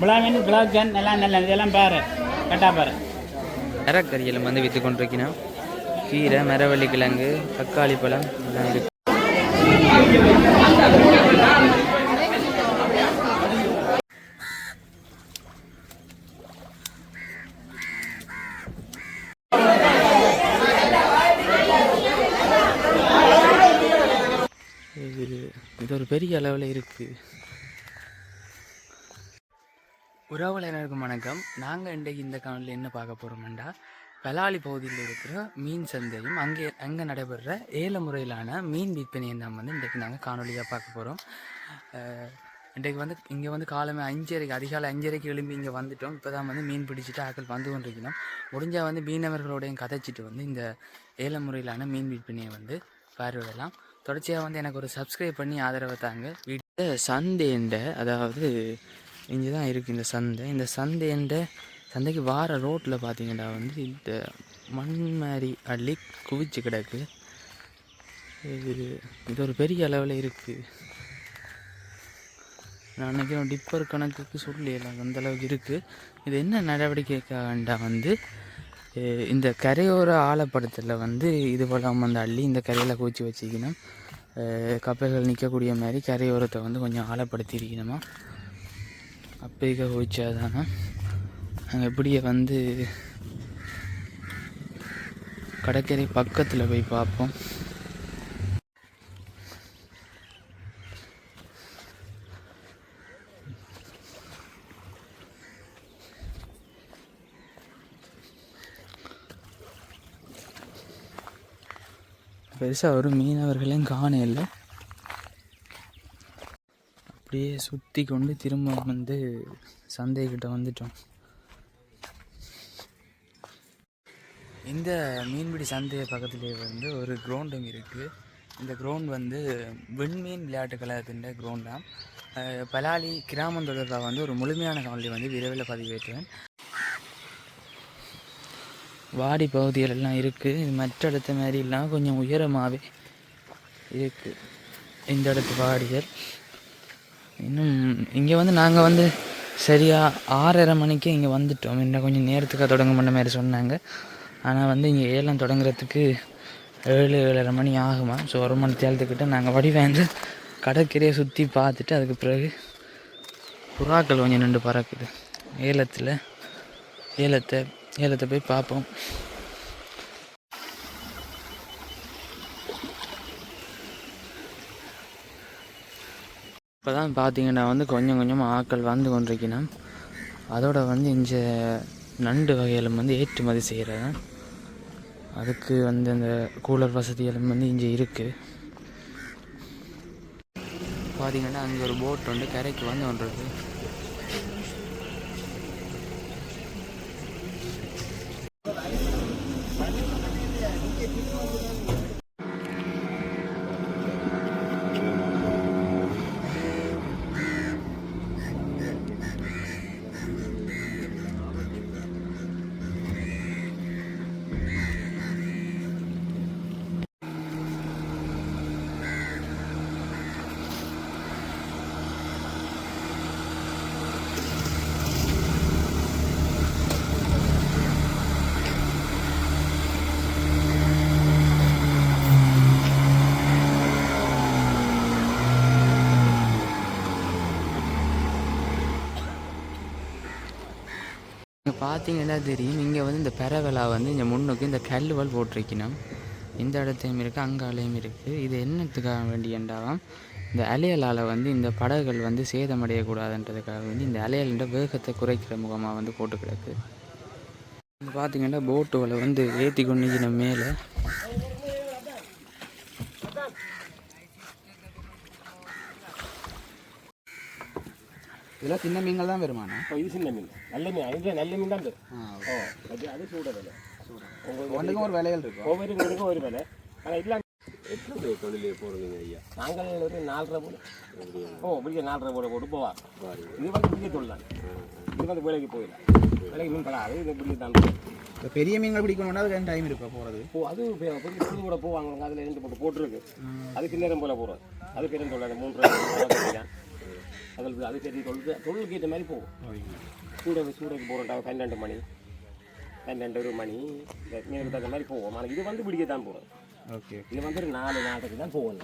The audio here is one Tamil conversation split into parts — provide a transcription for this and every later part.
பிளாமின் பிளாக்கன் எல்லாம் நல்ல இதெல்லாம் பாரு. கரெக்டாக பாரு. மரக்கறியில் வந்து விற்று கொண்டிருக்கிறோம் கீரை மரவள்ளி கிழங்கு தக்காளி பழம் எல்லாம் இருக்கு. இது இது ஒரு பெரிய அளவில் இருக்குது உறவுகளுக்கும் வணக்கம். நாங்கள் இன்றைக்கு இந்த காணொலியில் என்ன பார்க்க போகிறோம்டா பலாலி பகுதியில் இருக்கிற மீன் சந்தையும் அங்கே அங்கே நடைபெற ஏழு முறையிலான மீன் விற்பனையை தான் வந்து இன்றைக்கு நாங்கள் காணொலியாக பார்க்க போகிறோம் இன்றைக்கு வந்து இங்கே வந்து காலமே அஞ்சரைக்கு அதிகாலை அஞ்சரைக்கு எழும்பி இங்கே வந்துட்டோம். இப்போ தான் வந்து மீன் பிடிச்சிட்டு ஆக்கள் வந்து கொண்டிருக்கணும் முடிஞ்சால் வந்து மீனவர்களோடையும் கதைச்சிட்டு வந்து இந்த ஏல முறையிலான மீன் விற்பனையை வந்து பார்வையிடலாம். தொடர்ச்சியாக வந்து எனக்கு ஒரு சப்ஸ்கிரைப் பண்ணி ஆதரவை தாங்க. வீட்டில் சண்டேண்ட அதாவது இங்கே தான் இருக்குது இந்த சந்தை. இந்த சந்தைன்ற சந்தைக்கு வார ரோட்டில் பார்த்தீங்கன்னா வந்து இந்த மண் மாதிரி அள்ளி குவிச்சு கிடக்கு. இது இது ஒரு பெரிய அளவில் இருக்குது நான் நினைக்கிறேன் டிப்பர் கணக்குக்கு சொல்லலாம் அந்த அளவுக்கு இருக்குது இது என்ன நடவடிக்கைக்காண்டா வந்து இந்த கரையோர ஆழப்படத்தில் வந்து இது போல் வந்து அள்ளி இந்த கரையில் குவிச்சு வச்சுக்கணும். கப்பல்கள் நிற்கக்கூடிய மாதிரி கரையோரத்தை வந்து கொஞ்சம் ஆழப்படுத்தியிருக்கணுமா? அப்போக்க குவிச்சாதானே நாங்கள் இப்படியே வந்து கடற்கரை பக்கத்தில் போய் பார்ப்போம். பெருசாக ஒரு மீனவர்களையும் காண இல்லை. அப்படியே சுற்றி கொண்டு திரும்ப வந்து சந்தைக்கிட்ட வந்துட்டோம். இந்த மீன்பிடி சந்தை பக்கத்துலேயே வந்து ஒரு கிரவுண்டும் இருக்குது இந்த கிரவுண்ட் வந்து விண்மீன் விளையாட்டு கழகத்தின் கிரவுண்ட் தான். பலாலி கிராமம் தொடர்பாக வந்து ஒரு முழுமையான காணொலி வந்து விரைவில் பதிவேற்றுவேன் வாடி பகுதிகள் எல்லாம் இருக்குது மற்ற இடத்த மாதிரிலாம் கொஞ்சம் உயரமாகவே இருக்குது இந்த இடத்து வாடிகள். இன்னும் இங்கே வந்து நாங்கள் வந்து சரியாக ஆறரை மணிக்கு இங்கே வந்துட்டோம். இன்னும் கொஞ்சம் நேரத்துக்காக தொடங்க பண்ண மாதிரி சொன்னாங்க. ஆனால் வந்து இங்கே ஏலம் தொடங்குறதுக்கு ஏழு ஏழரை மணி ஆகுமா? ஸோ ஒரு மணி தேலத்துக்கிட்ட நாங்கள் வடிவேந்து கடற்கரையை சுற்றி பார்த்துட்டு அதுக்கு பிறகு புறாக்கள் கொஞ்சம் நின்று பறக்குது. ஏலத்தில் ஏலத்தை ஏலத்தை போய் பார்ப்போம். இப்போ தான் பார்த்தீங்கன்னா வந்து கொஞ்சம் கொஞ்சமாக ஆட்கள் வந்து கொண்டிருக்கணும் அதோட வந்து இந்த நண்டு வகையிலும் வந்து ஏற்றுமதி செய்கிறேன் அதுக்கு வந்து அந்த கூலர் வசதிகளும் வந்து இங்கே இருக்குது பார்த்தீங்கன்னா அங்கே ஒரு போட் வந்து கரைக்கு வந்து ஒன்று இருக்குது பார்த்தீங்கன்னா தெரியும். இங்கே வந்து இந்த பெரவலா வந்து இங்கே முன்னுக்கு இந்த கல்லுவல் போட்டிருக்கணும். இந்த இடத்தையும் இருக்குது அங்காலையும் இருக்குது இது என்னத்துக்காக வேண்டியண்டாவாம் இந்த அலையலால் வந்து இந்த படகுகள் வந்து சேதமடையக்கூடாதுன்றதுக்காக வந்து இந்த அலையலின்ற வேகத்தை குறைக்கிற முகமாக வந்து போட்டு கிடக்கு. இங்க பார்த்தீங்கன்னா போட்டுகளை வந்து ஏற்றி கொண்டு மேலே இதெல்லாம் சின்ன மீன்கள் தான் வருமானம் இப்போ இது சின்ன மீன். நல்ல மீன். அது நல்ல மீன் தான் தரும் ஓ அது அது சூட விலை. ஒன்றுக்கும் ஒரு விலைகள் இருக்கும் ஒவ்வொரு மீனுக்கும் ஒரு விலை. ஆனால் இல்லை எப்படி தொழிலே போகிறதுங்க ஐயா? நாங்கள் ஒரு நாலரை போல ஓ பிடிக்க நாலரை போல போட்டு போவார் இது வந்து பிடிக்க தொழில்? தான் இது வந்து வேலைக்கு போயிடலாம் வேலைக்கு மீன் படாது இது பிடிக்க தான் இப்போ பெரிய மீன்கள் பிடிக்கணும்னா அதுக்கு டைம் இருக்கா போகிறது ஓ அது பெரிய புது கூட போவாங்க. அதில் ரெண்டு போட்டு போட்டுருக்கு. அது சின்ன போல போகிறோம் அது பெரும் தொழில்? மூன்று அதில் அது சரி தொழுது தொழிலுக்கு ஏற்ற மாதிரி போகும். சூட சூடைக்கு போகிறோம் பன்னெண்டு மணி. பன்னெண்டு ஒரு மணி. மீனுக்கு தகுந்த மாதிரி போவோம். ஆனால் இது வந்து விடிய தான் போகிறோம் ஓகே. இது வந்து ஒரு நாலு நாட்டுக்கு தான் போவோம்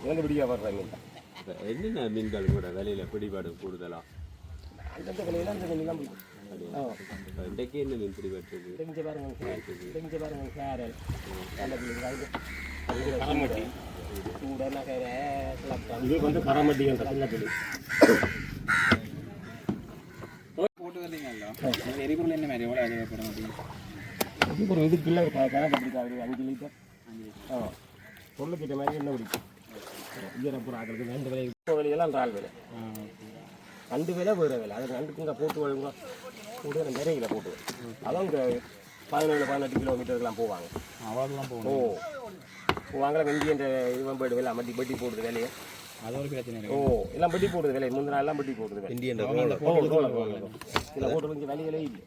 இது வந்து விடிய வர்ற மீன் தான். என்னென்ன மீன்கள் கூட விலையில பிடிபாடு கூடுதலா? அந்தந்த விலையில அந்த மீன் இன்றைக்கு என்ன பிடிபட்டுருக்கு? தெரிஞ்ச பாருங்க தெரிஞ்ச பாருங்க இது வந்து கரமட்டி சின்ன பிள்ளை போட்டு வரலீங்களா எரிபொருள் என்ன மாதிரி? எவ்வளோ ஒரு இது கிலோ கணக்கு பிடிக்காது அஞ்சு லிட்டர் ஆ பொருளுக்கிட்ட மாதிரி என்ன பிடிக்கும் ஈரப்புறம் ஆக்களுக்கு ரெண்டு விலை இப்போ விலையெல்லாம் நாலு விலை ரெண்டு விலை வேறு விலை அது ரெண்டுக்குங்க போட்டு வழுங்க கூட நிறைய போட்டு அதான் இங்கே பதினேழு பதினெட்டு கிலோமீட்டருக்குலாம் போவாங்க அவ்வளோதான் ஓ போகணும் வாங்கல வெந்தி என்ற இதுவன் போய்டு வேலை மட்டி பட்டி போடுறது வேலையை. அது ஒரு பிரச்சனை ஓ எல்லாம் பட்டி போடுறது வேலை முந்தின நாள் எல்லாம் பட்டி போடுறது ரோலர் வாங்கலாம் இதில் போட்டு கொஞ்சம் வேலைகளே இல்லை.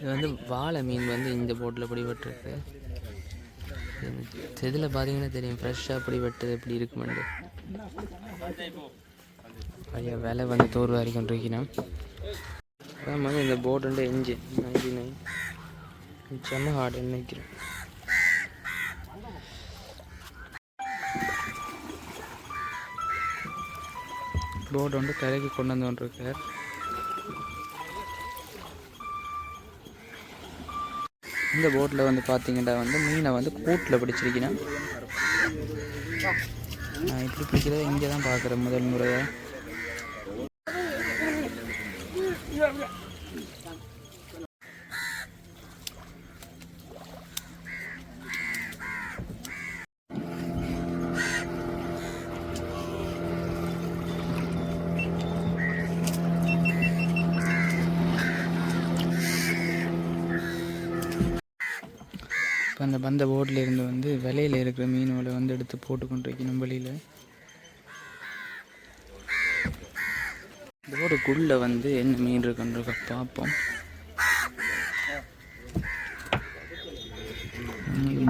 இது வந்து வாழை மீன் வந்து இந்த போட்டில் பிடிபட்டிருக்கு. இதில் பார்த்தீங்கன்னா தெரியும் ஃப்ரெஷ்ஷாக பிடிபட்டது எப்படி இருக்குமெண்டு ஐயா விலை வந்து தோறு வரைக்கும் இருக்கணும் அதான் வந்து இந்த போட்டுண்டு இன்ஜின் நைன்டி நைன் செம்ம ஹார்டு நினைக்கிறேன் போட் வந்து கரைக்கு கொண்டு வந்து இந்த போட்டில் வந்து பார்த்தீங்கன்னா வந்து மீனை வந்து கூட்டில் பிடிச்சிருக்கணும் நான் இப்படி பிடிக்கிறத இங்கே தான் பார்க்குறேன் முதல் முறையாக இப்போ அந்த பந்த போட்டில் இருந்து வந்து விலையில் இருக்கிற மீன்களை வந்து எடுத்து போட்டு கொண்டிருக்கணும் வெளியில். போட்டுக்குள்ளே வந்து என்ன மீன் இருக்குன்றத பார்ப்போம்.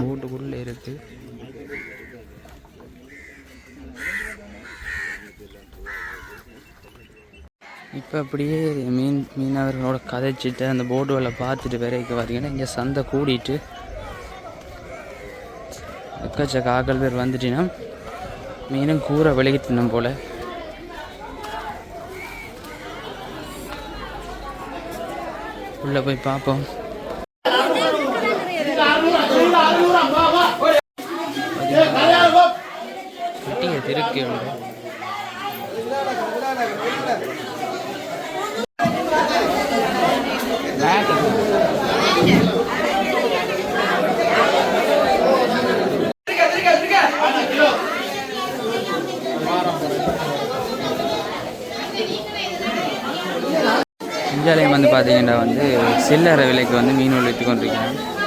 போட்டுக்குள்ளே இருக்கு. இப்போ அப்படியே மீன் மீனவர்களோட கதைச்சிட்டு அந்த போர்டுகளை பார்த்துட்டு வரைக்கும் பார்த்தீங்கன்னா இங்கே சந்தை கூடிட்டு எக்கச்சக்க ஆக்கள் பேர் வந்துட்டீங்கன்னா மீனும் கூரை விலகி தின்னும் போல். உள்ளே போய் பார்ப்போம். இந்தியாலயம் வந்து பார்த்தீங்கன்னா வந்து சில்லறை விலைக்கு வந்து மீன் விற்று கொண்டிருக்கிறாங்க.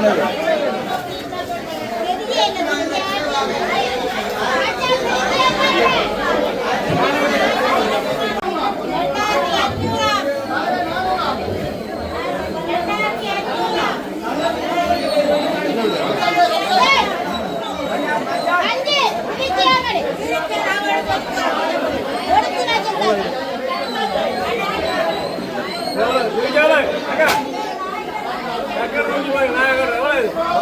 ചെയ്യുന്നത് Hey!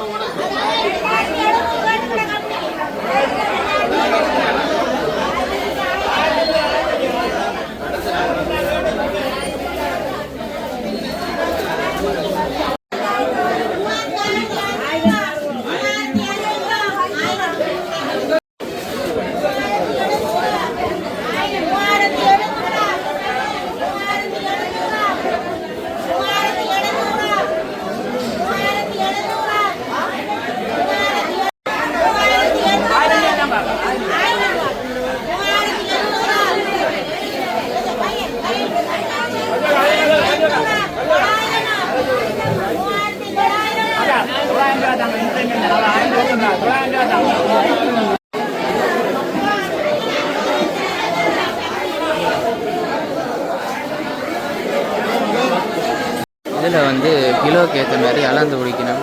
இதில் வந்து கிலோக்கு ஏற்ற மாதிரி அளந்து குடிக்கணும்.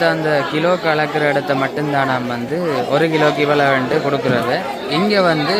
மற்ற அந்த கிலோ கலக்கிற இடத்த மட்டும்தான் நாம் வந்து ஒரு கிலோக்கு இவ்வளோ வந்துட்டு கொடுக்குறது. இங்கே வந்து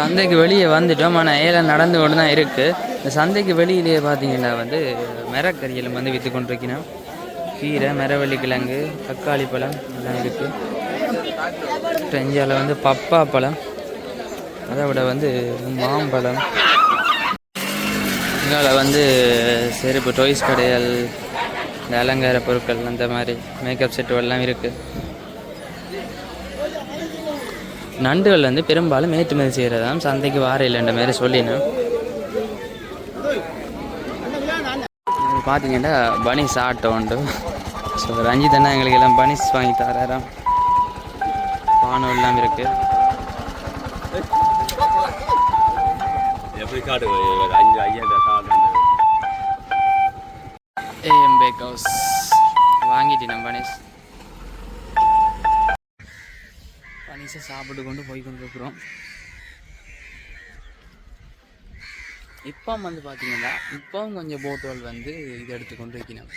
சந்தைக்கு வெளியே வந்துட்டோம். ஆனால் ஏலம் நடந்து கொண்டு தான் இருக்குது இந்த சந்தைக்கு வெளியிலேயே பார்த்தீங்கன்னா வந்து மரக்கறிகளும் வந்து விற்று கொண்டிருக்கணும் கீரை மரவள்ளி கிழங்கு தக்காளி பழம் எல்லாம் இருக்குது இந்தியாவில் வந்து பப்பா பழம். அதை விட வந்து மாம்பழம். இங்கால வந்து செருப்பு டொய்ஸ் கடைகள் இந்த அலங்கார பொருட்கள் அந்த மாதிரி மேக்கப் செட்டு எல்லாம் இருக்குது நண்டுகள் வந்து பெரும்பாலும் ஏற்றுமதி செய்கிறதாம். சந்தைக்கு வார இல்லைன்ற மாதிரி சொல்லினேன். பார்த்தீங்கன்னா பனிஸ் ஆட்டோ உண்டு. ஸோ ரஞ்சித் அண்ணா எங்களுக்கு எல்லாம் பனிஸ் வாங்கி தராராம். பானம் எல்லாம் இருக்கு. ஏஎம் பேக் ஹவுஸ் வாங்கிட்டேன் பனிஸ் பனிஸை சாப்பிட்டு கொண்டு போய் கொண்டு இருக்கிறோம் இப்போ வந்து பார்த்தீங்கன்னா இப்போவும் கொஞ்சம் போட்டோல் வந்து இது எடுத்து கொண்டு வைக்கணும்.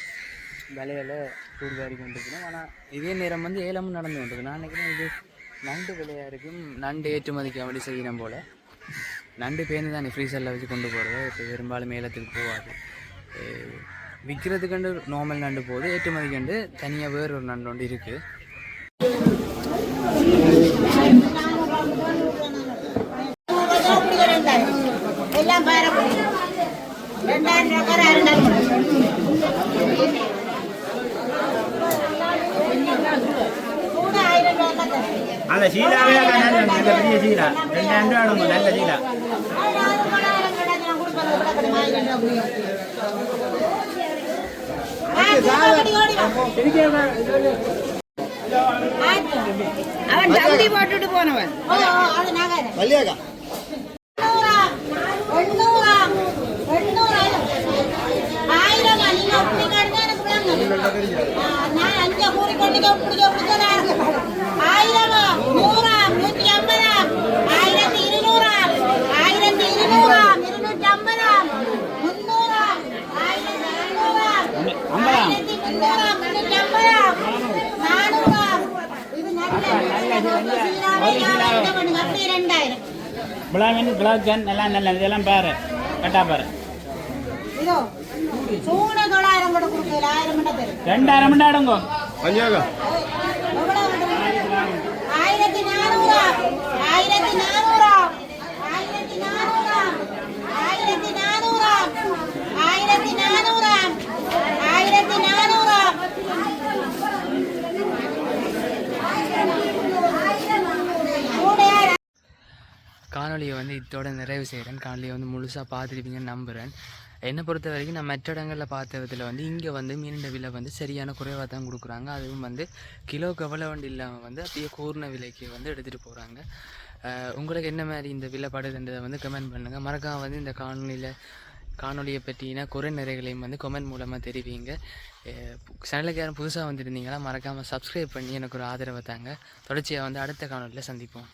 விலையில தூர்வாரி கொண்டு இருக்கணும் ஆனால் இதே நேரம் வந்து ஏலமும் நடந்து கொண்டிருக்கு. நான் நினைக்கிறேன் இது நண்டு விலையாக இருக்கும். நண்டு ஏற்றுமதிக்கு அப்படி செய்யணும் போல். நண்டு பேருந்து தான் ஃப்ரீசரில் வச்சு கொண்டு போகிறது இப்போ பெரும்பாலும் ஏலத்துக்கு போகாது. விற்கிறதுக்கண்டு நார்மல் நண்டு போகுது. ஏற்றுமதிக்கண்டு தனியாக வேறு ஒரு நண்டு ஒன்று இருக்குது எல்லாம் பாரு ரெண்டாயிரம் ரூபாய் ரெண்டாயிரம் கூட ஆயிரம் ரூபாய் தான் அந்த சீலாவே நல்ல நல்ல பெரிய சீலா. ரெண்டாயிரம் ரூபா ஆடுங்க நல்ல சீலா. அவன் தம்பி போட்டுட்டு போனவன் அது நாங்க எண்ணூறா எண்ணூறா எண்ணூறா ஆயிரமா நீங்க அப்படி கடுங்க எனக்கு விளங்க நான் அஞ்சா கூறி கொண்டு பிடிக்க பிடிச்சதா ஆயிரமா நூறா நூத்தி ஐம்பதா ஆயிரத்தி இருநூறா ஆயிரத்தி இருநூறா இருநூற்றி ஐம்பதா முன்னூறா. ஆயிரத்தி இருநூறா ஆயிரத்தி முன்னூறா முன்னூற்றி ஐம்பதா நானூறா இது நல்ல அப்படி ரெண்டாயிரம் எல்லாம் நல்ல இதெல்லாம் பாரு கட்டா பாரு இதோ சூட தொள்ளாயிரம் கூட கொடுக்கல ஆயிரம் மட்டும் தரும் ரெண்டாயிரம் மணி ஆடுங்க எவ்வளவு மட்டும்? ஆயிரத்தி நானூறா ஆயிரத்தி நானூறா ஆயிரத்தி நானூறா ஆயிரத்தி நானூறா ஆயிரத்தி நானூறா ஆயிரத்தி நானூறா கூடையா காணொலியை வந்து இதோட நிறைவு செய்கிறேன் காணொலியை வந்து முழுசாக பார்த்துருப்பீங்கன்னு நம்புகிறேன் என்னை பொறுத்த வரைக்கும் நான் மற்ற இடங்களில் பார்த்த விதத்தில் வந்து இங்கே வந்து மீனின் விலை வந்து சரியான குறைவாக தான் கொடுக்குறாங்க. அதுவும் வந்து கிலோ கவலை வண்டி இல்லாமல் வந்து அப்படியே கூர்ண விலைக்கு வந்து எடுத்துகிட்டு போகிறாங்க உங்களுக்கு என்ன மாதிரி இந்த விலை படுதுன்றதை வந்து கமெண்ட் பண்ணுங்கள் மறக்காம வந்து இந்த காணொலியில் காணொலியை பற்றினா குறை நிறைகளையும் வந்து கமெண்ட் மூலமாக தெரிவிங்க. சேனலுக்கு யாரும் புதுசாக வந்திருந்தீங்கன்னா மறக்காமல் சப்ஸ்கிரைப் பண்ணி எனக்கு ஒரு ஆதரவை தாங்க. தொடர்ச்சியாக வந்து அடுத்த காணொலியில் சந்திப்போம்.